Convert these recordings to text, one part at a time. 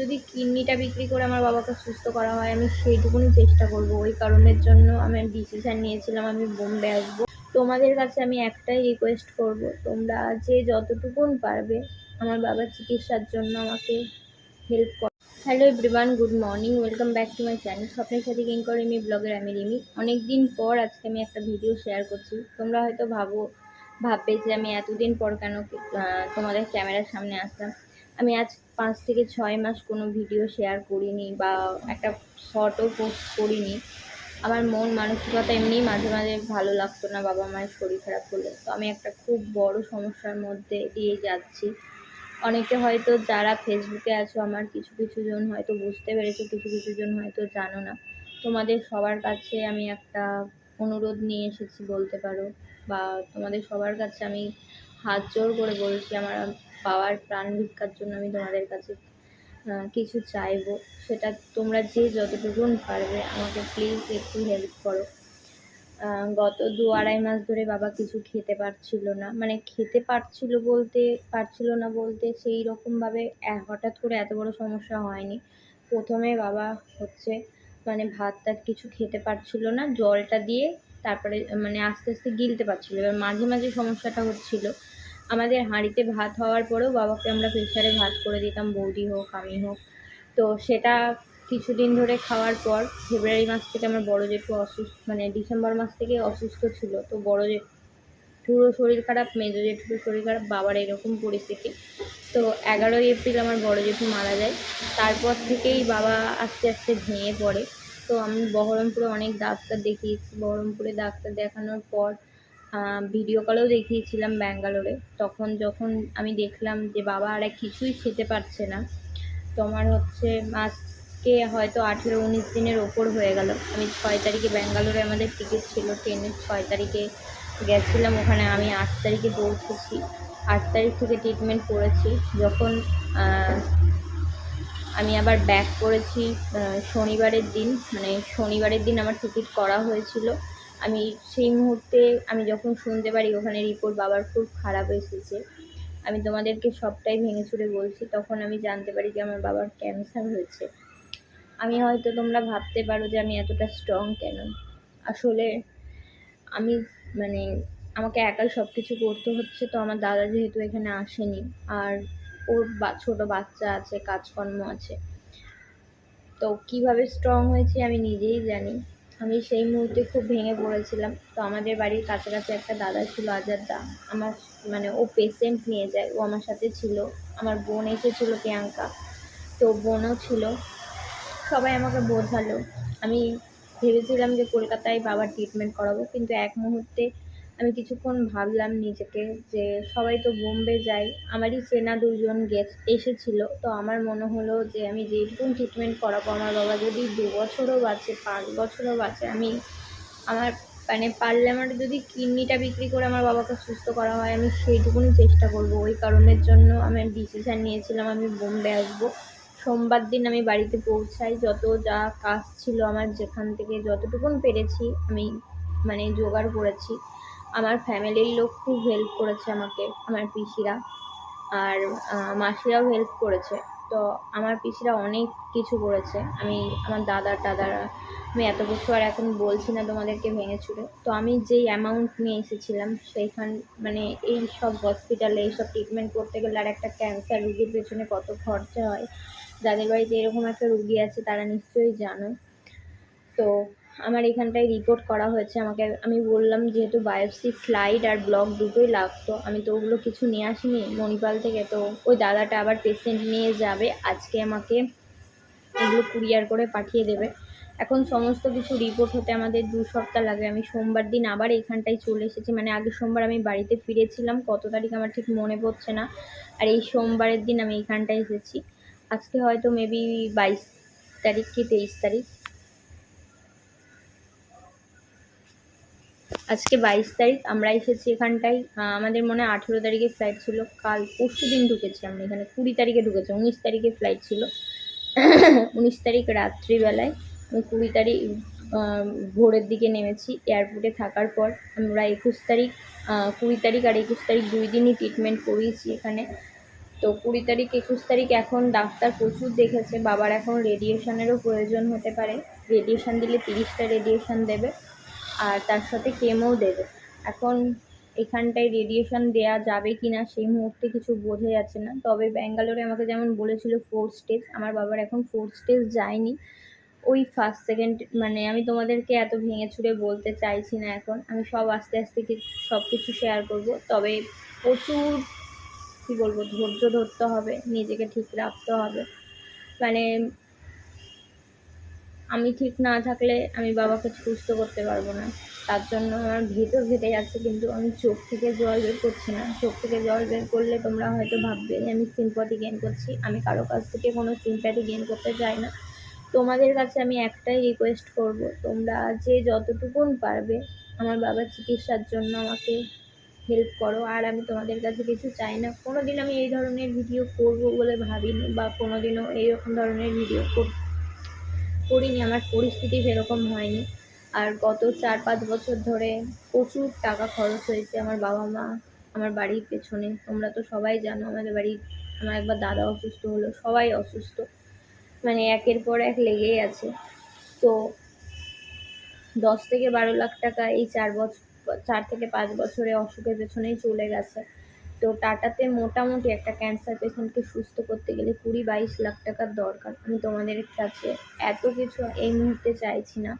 যদি কিডনিটা বিক্রি করে আমার বাবাকে সুস্থ করা হয়, আমি সেইটুকুনি চেষ্টা করব। ওই কারণের জন্য আমি ডিসিশান নিয়েছিলাম, আমি বোম্বে আসব। তোমাদের কাছে আমি একটাই রিকোয়েস্ট করব, তোমরা যে যতটুকুন পারবে আমার বাবার চিকিৎসার জন্য আমাকে হেল্প কর। Hello everyone good morning welcome back to my channel স্বপ্নের সাথে কিং করে রিমি ব্লগের আমি রিমি। অনেক দিন পর আজকে আমি একটা ভিডিও শেয়ার করছি। তোমরা হয়তো ভাবো, ভাববে যে আমি এতদিন পর কেন তোমাদের ক্যামেরার সামনে আসলাম। আমি আজ পাঁচ থেকে ছয় মাস কোনো ভিডিও শেয়ার করিনি বা একটা শর্টও পোস্ট করিনি। আমার মন মানসিকতা এমনি মাঝে মাঝে ভালো লাগতো না, বাবা মায়ের শরীর খারাপ হলে তো আমি একটা খুব বড় সমস্যার মধ্যে দিয়ে যাচ্ছি। অনেকে হয়তো যারা ফেসবুকে আছো, আমার কিছু কিছু জন হয়তো বুঝতে পেরেছ, কিছু কিছু জন হয়তো জানো না। তোমাদের সবার কাছে আমি একটা অনুরোধ নিয়ে এসেছি বলতে পারো, বা তোমাদের সবার কাছে আমি হাত জোর করে বলছি, আমার বাবার প্রাণ ভিক্ষার জন্য আমি তোমাদের কাছে কিছু চাইব। সেটা তোমরা যে যতটুকুন পারবে আমাকে প্লিজ একটু হেল্প করো। গত দু আড়াই মাস ধরে বাবা কিছু খেতে পারছিল না। মানে খেতে পারছিল বলতে, পারছিল না বলতে সেই রকমভাবে হঠাৎ করে এত বড় সমস্যা হয়নি। প্রথমে বাবা হচ্ছে মানে ভাত টাত কিছু খেতে পারছিল না। জলটা দিয়ে তারপরে মানে আস্তে আস্তে গিলতে পারছিল। এবার মাঝে মাঝে সমস্যাটা হচ্ছিল। আমাদের হাঁড়িতে ভাত হওয়ার পরেও বাবাকে আমরা প্রেশারে ভাত করে দিতাম, বৌদি হোক, আমি হোক। তো সেটা কিছুদিন ধরে খাওয়ার পর ফেব্রুয়ারি মাস থেকে আমার বড় জেঠু অসুস্থ মানে ডিসেম্বর মাস থেকে অসুস্থ ছিল। তো বড় জেঠুরও শরীর খারাপ, মেজো জেঠুরও শরীর খারাপ, বাবার এরকম পরিস্থিতি। তো এগারোই এপ্রিল আমার বড় জেঠু মারা যায়। তারপর থেকেই বাবা আস্তে আস্তে ভেঙে পড়ে। তো আমি বহরমপুরে অনেক ডাক্তার দেখিয়েছি। বহরমপুরে ডাক্তার দেখানোর পর ভিডিও কলেও দেখিয়েছিলাম ব্যাঙ্গালোরে। তখন যখন আমি দেখলাম যে বাবা আর কিছুই খেতে পারছে না তোমার হচ্ছে আজকে হয়তো আঠেরো উনিশ দিনের ওপর হয়ে গেল। আমি ছয় তারিখে ব্যাঙ্গালোরে আমাদের টিকিট ছিল ট্রেনের ছয় তারিখে গেছিলাম। ওখানে আমি আট তারিখে পৌঁছেছি। আট তারিখ থেকে ট্রিটমেন্ট করেছি। যখন আমি আবার ব্যাক করেছি শনিবারের দিন মানে শনিবারের দিন আমার টিকিট করা হয়েছিল। আমি সেই মুহূর্তে আমি যখন শুনতে পারি ওখানে রিপোর্ট বাবার খুব খারাপ এসেছে, আমি তোমাদেরকে সবটাই ভেঙে চুরে বলছি, তখন আমি জানতে পারি যে আমার বাবার ক্যান্সার হয়েছে। আমি হয়তো তোমরা ভাবতে পারো যে আমি এতটা স্ট্রং কেন? আসলে আমি মানে আমাকে একাই সব কিছু করতে হচ্ছে, তো আমার দাদা যেহেতু এখানে আসেনি, আর ওর ছোটো বাচ্চা আছে, কাজকর্ম আছে। তো কীভাবে স্ট্রং হয়েছি আমি নিজেই জানি। আমি সেই মুহূর্তে খুব ভেঙে পড়েছিলাম। তো আমাদের বাড়ির কাছাকাছি একটা দাদা ছিল, আজাদ। আমার মানে ও পেশেন্ট নিয়ে যায়। ও আমার সাথে ছিল। আমার বোন এসেছিল প্রিয়াঙ্কা। তো বোনও ছিল। সবাই আমাকে বোঝালো। আমি ভেবেছিলাম যে কলকাতায় বাবার ট্রিটমেন্ট করাবো। কিন্তু এক মুহূর্তে আমি কিছুক্ষণ ভাবলাম নিজেকে যে সবাই তো বোম্বে যায়, আমারই চেনা দুজন গেস্ট এসেছিল, তো আমার মনে হলো যে আমি যেটুকুন ট্রিটমেন্ট করাবো, আমার বাবা যদি দু বছরও বাঁচে, পাঁচ বছরও বাঁচে, আমি আমার মানে পারলে আমার যদি কিডনিটা বিক্রি করে আমার বাবাকে সুস্থ করা হয়, আমি সেইটুকুনি চেষ্টা করব। ওই কারণের জন্য আমি ডিসিশান নিয়েছিলাম, আমি বোম্বে আসব। সোমবার দিন আমি বাড়িতে পৌঁছাই, যত যা কাজ ছিল আমার যেখান থেকে যতটুকুন পেরেছি, আমি মানে জোগাড় করেছি। আমার ফ্যামিলির লোক খুব হেল্প করেছে আমাকে, আমার পিসিরা। আর মাসিরাও হেল্প করেছে। তো আমার পিসিরা অনেক কিছু করেছে। আমি, আমার দাদা টাদারা, আমি এত কিছু আর এখন বলছি না তোমাদেরকে ভেঙে চুরে। তো আমি যেই অ্যামাউন্ট নিয়ে এসেছিলাম, সেইখান মানে এই সব হসপিটালে এইসব ট্রিটমেন্ট করতে গেলে আর একটা ক্যান্সার রুগীর পেছনে কত খরচা হয়? যাদের বাড়িতে এরকম একটা রুগী আছে, তারা নিশ্চয়ই জানো। তো আমার এখানটায় রিপোর্ট করা হয়েছে। আমাকে আমি বললাম, যেহেতু বায়োপসি স্লাইড আর ব্লক দুটোই লাগতো, আমি তো ওগুলো কিছু নিয়ে আসিনি মণিপাল থেকে। তো ওই দাদাটা আবার পেশেন্ট নিয়ে যাবে, আজকে আমাকে ওগুলো কুরিয়ার করে পাঠিয়ে দেবে। এখন সমস্ত কিছু রিপোর্ট হতে আমাদের দু সপ্তাহ লাগে। আমি সোমবার দিন আবার এখানটায় চলে এসেছি। মানে আগের সোমবার আমি বাড়িতে ফিরেছিলাম, কত তারিখ আমার ঠিক মনে পড়ছে না। আর এই সোমবারের দিন আমি এখানটায় এসেছি। আজকে হয়তো মেবি বাইশ তারিখ কি তেইশ তারিখ। আজকে বাইশ তারিখ, আমরা এসেছি এখানটায়। আমাদের মনে হয় আঠেরো তারিখে ফ্লাইট ছিল। কাল পরশু দিন ঢুকেছি আমরা এখানে। কুড়ি তারিখে ঢুকেছি, উনিশ তারিখে ফ্লাইট ছিল। উনিশ তারিখ রাত্রিবেলায় কুড়ি তারিখ ভোরের দিকে নেমেছি। এয়ারপোর্টে থাকার পর আমরা একুশ তারিখ কুড়ি তারিখ আর একুশ তারিখ দুই দিনই ট্রিটমেন্ট করিয়েছি এখানে। তো কুড়ি তারিখ, একুশ তারিখ এখন ডাক্তার প্রচুর দেখেছে। বাবার এখন রেডিয়েশনেরও প্রয়োজন হতে পারে। রেডিয়েশন দিলে তিরিশটা রেডিয়েশন দেবে। আর তার সাথে কেমোও দেবে। এখন এখানটায় রেডিয়েশন দেওয়া যাবে কি না সেই মুহূর্তে কিছু বোঝা যাচ্ছে না। তবে ব্যাঙ্গালোরে আমাকে যেমন বলেছিল ফোর স্টেজ আমার বাবার এখন ফোর স্টেজ যায়নি। ওই ফার্স্ট সেকেন্ড মানে আমি তোমাদেরকে এত ভেঙে ছুড়ে বলতে চাইছি না এখন। আমি সব আস্তে আস্তে সব কিছু শেয়ার করব। তবে প্রচুর, কী বলব, ধৈর্য ধরতে হবে, নিজেকে ঠিক রাখতে হবে। মানে আমি ঠিক না থাকলে আমি বাবাকে সুস্থ করতে পারব না। তার জন্য আমার ভেতর ঘেটে যাচ্ছে, কিন্তু আমি চোখ থেকে জল বের করছি না। চোখ থেকে জল বের করলে তোমরা হয়তো ভাববে যে আমি সিম্পথি গেন করছি। আমি কারও কাছ থেকে কোনো সিম্প্যাথি গেন করতে চাই না। তোমাদের কাছে আমি একটাই রিকোয়েস্ট করব, তোমরা যে যতটুকুন পারবে আমার বাবার চিকিৎসার জন্য আমাকে হেল্প করো। আর আমি তোমাদের কাছে কিছু চাই না। কোনো দিন আমি এই ধরনের ভিডিও করব বলে ভাবিনি, বা কোনো দিনও এইরকম ধরনের ভিডিও করিনি, আমার পরিস্থিতি সেরকম হয়নি। আর গত চার পাঁচ বছর ধরে প্রচুর টাকা খরচ হয়েছে আমার বাবা মা, আমার বাড়ির পেছনে। তোমরা তো সবাই জানো, আমাদের বাড়ি, আমার একবার দাদা অসুস্থ হলো, সবাই অসুস্থ। মানে একের পর এক লেগেই আছে। তো দশ থেকে বারো লাখ টাকা এই চার বছর চার থেকে পাঁচ বছরে অসুখের পেছনেই চলে গেছে। তো টাটাতে মোটামুটি একটা ক্যান্সার পেশেন্টকে সুস্থ করতে গেলে কুড়ি বাইশ লাখ টাকার দরকার। আমি তোমাদের কাছে এত কিছু এই মুহূর্তে চাইছি না।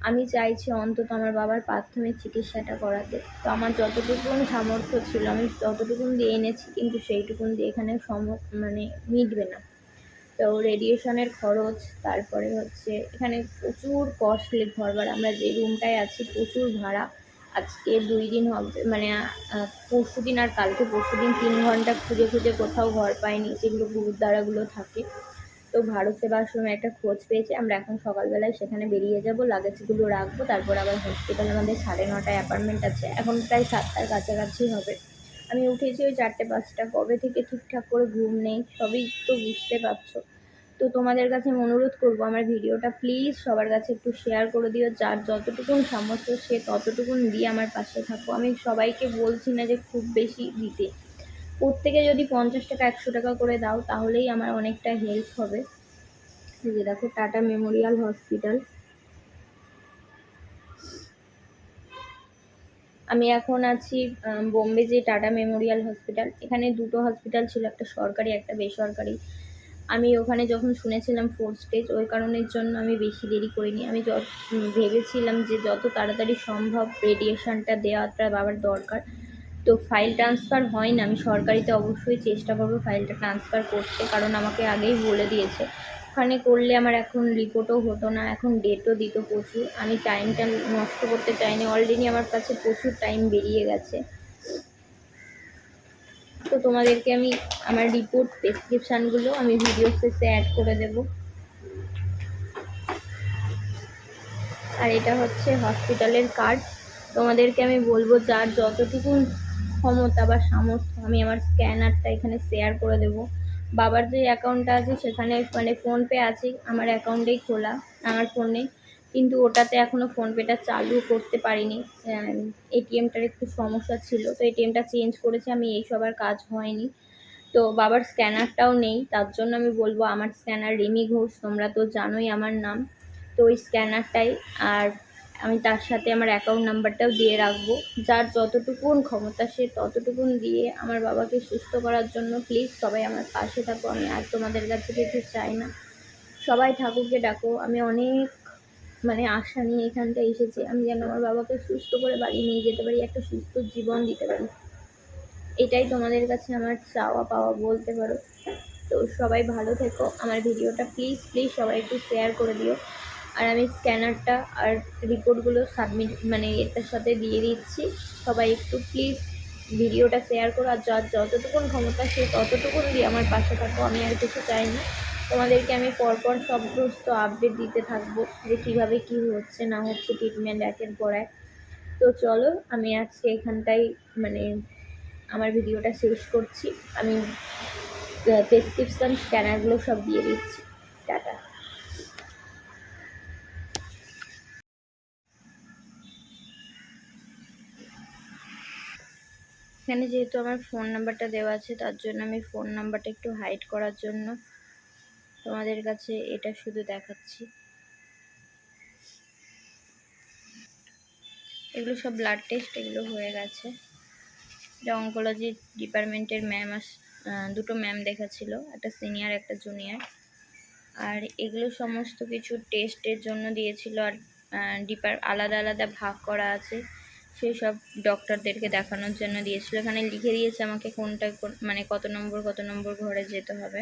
আমি চাইছি অন্তত আমার বাবার প্রাথমিক চিকিৎসাটা করাতে। তো আমার যতটুকুন সামর্থ্য ছিল, আমি ততটুকুন দিয়ে এনেছি, কিন্তু সেইটুকুন দিয়ে এখানে সম মানে মিটবে না। তো রেডিয়েশনের খরচ, তারপরে হচ্ছে এখানে প্রচুর কস্টলি ঘর আমরা যে রুমটায় আছি, প্রচুর ভাড়া। আজকে দুই দিন হবে মানে পরশু দিন আর কালকে পরশু দিন তিন ঘণ্টা খুঁজে খুঁজে কোথাও ঘর পাইনি, যেগুলো গুরুদ্বারাগুলো থাকে। তো ভারত সেবাশ্রমে একটা খোঁজ পেয়েছে, আমরা এখন সকালবেলায় সেখানে বেরিয়ে যাব লাগেজগুলো রাখব, তারপর আবার হসপিটাল আমাদের সাড়ে নটায় অ্যাপার্টমেন্ট আছে। এখন প্রায় সাতটার কাছাকাছি হবে। আমি উঠেছি ওই চারটে পাঁচটা, কবে থেকে ঠিকঠাক করে ঘুম নেই, সবই তো বুঝতে পারছ। তো তোমাদের কাছে আমি অনুরোধ করব আমার ভিডিওটা প্লিজ সবার কাছে একটু শেয়ার করে দিও। যার যতটুকুন সামর্থ্য, সে ততটুকুন দিয়ে আমার পাশে থাকো। আমি সবাইকে বলছি না যে খুব বেশি দিতে। প্রত্যেকে যদি পঞ্চাশ টাকা, একশো টাকা করে দাও, তাহলেই আমার অনেকটা হেল্প হবে। যে দেখো, টাটা মেমোরিয়াল হসপিটাল। আমি এখন আছি বোম্বে যে টাটা মেমোরিয়াল হসপিটাল। এখানে দুটো হসপিটাল ছিল, একটা সরকারি, একটা বেসরকারি। আমি ওখানে যখন শুনেছিলাম ফোর্থ স্টেজ ওই কারণের জন্য আমি বেশি দেরি করিনি। আমি যত ভেবেছিলাম যে যত তাড়াতাড়ি সম্ভব রেডিয়েশনটা দেওয়াটা বাবার দরকার। তো ফাইল ট্রান্সফার হয় না, আমি সরকারিতে অবশ্যই চেষ্টা করব ফাইলটা ট্রান্সফার করতে, কারণ আমাকে আগেই বলে দিয়েছে। ওখানে করলে আমার এখন রিপোর্টও হতো না, এখন ডেটও দিত প্রচুর। আমি টাইমটা নষ্ট করতে চাইনি অলরেডি আমার কাছে প্রচুর টাইম বেরিয়ে গেছে। তো তোমাদেরকে আমি আমার রিপোর্ট প্রেসক্রিপশানগুলো আমি ভিডিও শেষে অ্যাড করে দেব। আর এটা হচ্ছে হসপিটালের কার্ড তোমাদেরকে আমি বলব, যার যতটুকু ক্ষমতা বা সামর্থ্য, আমি আমার স্ক্যানারটা এখানে শেয়ার করে দেব। বাবার যে অ্যাকাউন্টটা আছে, সেখানে মানে ফোনপে আছে, আমার অ্যাকাউন্টেই খোলা, আমার ফোনে কিন্তু ওটাতে এখনও ফোনপেটা চালু করতে পারিনি। এটিএমটার একটু সমস্যা ছিল, তো এটিএমটা চেঞ্জ করেছে, আমি এই সবার কাজ হয়নি। তো বাবার স্ক্যানারটাও নেই, তার জন্য আমি বলব আমার স্ক্যানার রিমি ঘোষ, তোমরা তো জানোই আমার নাম। তো ওই স্ক্যানারটাই আর আমি তার সাথে আমার অ্যাকাউন্ট নাম্বারটাও দিয়ে রাখব। যার যতটুকুন ক্ষমতা, সে ততটুকুন দিয়ে আমার বাবাকে সুস্থ করার জন্য প্লিজ সবাই আমার পাশে থাকো, আমি আর তোমাদের কাছে কিছু চাই না। সবাই ঠাকুরকে ডাকো, আমি অনেক মানে আশা নিয়ে এখানটায় এসেছি। আমি যেন আমার বাবাকে সুস্থ করে বাড়ি নিয়ে যেতে পারি, একটা সুস্থ জীবন দিতে পারি। এটাই তোমাদের কাছে আমার চাওয়া পাওয়া বলতে পারো। তো সবাই ভালো থেকো। আমার ভিডিওটা প্লিজ প্লিজ সবাই একটু শেয়ার করে দিও। আর আমি স্ক্যানারটা আর রিপোর্টগুলো সাবমিট মানে এটার সাথে দিয়ে দিচ্ছি। সবাই একটু প্লিজ ভিডিওটা শেয়ার করো। আর যার যতটুকুন ক্ষমতা, সে ততটুকুন দিয়ে আমার পাশে থাকো। আমি আর কিছু চাই না। তোমাদেরকে আমি পরপর সমস্ত আপডেট দিতে থাকব যে কীভাবে কী হচ্ছে, না হচ্ছে ট্রিটমেন্ট একের পর এক। তো চলো, আমি আজকে এখানটাই মানে আমার ভিডিওটা শেষ করছি। আমি প্রেসক্রিপশান স্ক্যানারগুলো সব দিয়ে দিচ্ছি। টাটা। এখানে যেহেতু আমার ফোন নাম্বারটা দেওয়া আছে, তার জন্য আমি ফোন নাম্বারটা একটু হাইড করার জন্য তোমাদের কাছে এটা শুধু দেখাচ্ছি। এগুলো সব ব্লাড টেস্ট এগুলো হয়ে গেছে। এটা অঙ্কোলজি ডিপার্টমেন্টের ম্যাম আস দুটো ম্যাম দেখাচ্ছিল, একটা সিনিয়র একটা জুনিয়র আর এগুলো সমস্ত কিছু টেস্টের জন্য দিয়েছিল আর ডিপার আলাদা আলাদা ভাগ করা আছে। সেই সব ডক্টরদেরকে দেখানোর জন্য দিয়েছিল। এখানে লিখে দিয়েছে আমাকে কোনটা মানে কত নম্বর কত নম্বর ঘরে যেতে হবে।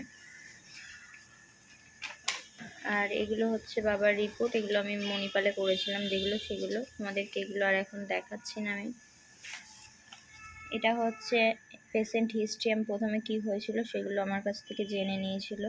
আর এগুলো হচ্ছে বাবার রিপোর্ট এগুলো আমি মণিপালে করেছিলাম, যেগুলো সেগুলো তোমাদেরকে এগুলো আর এখন দেখাচ্ছি না আমি। এটা হচ্ছে পেশেন্ট হিস্ট্রি আমি প্রথমে কি হয়েছিল সেগুলো আমার কাছ থেকে জেনে নিয়েছিল।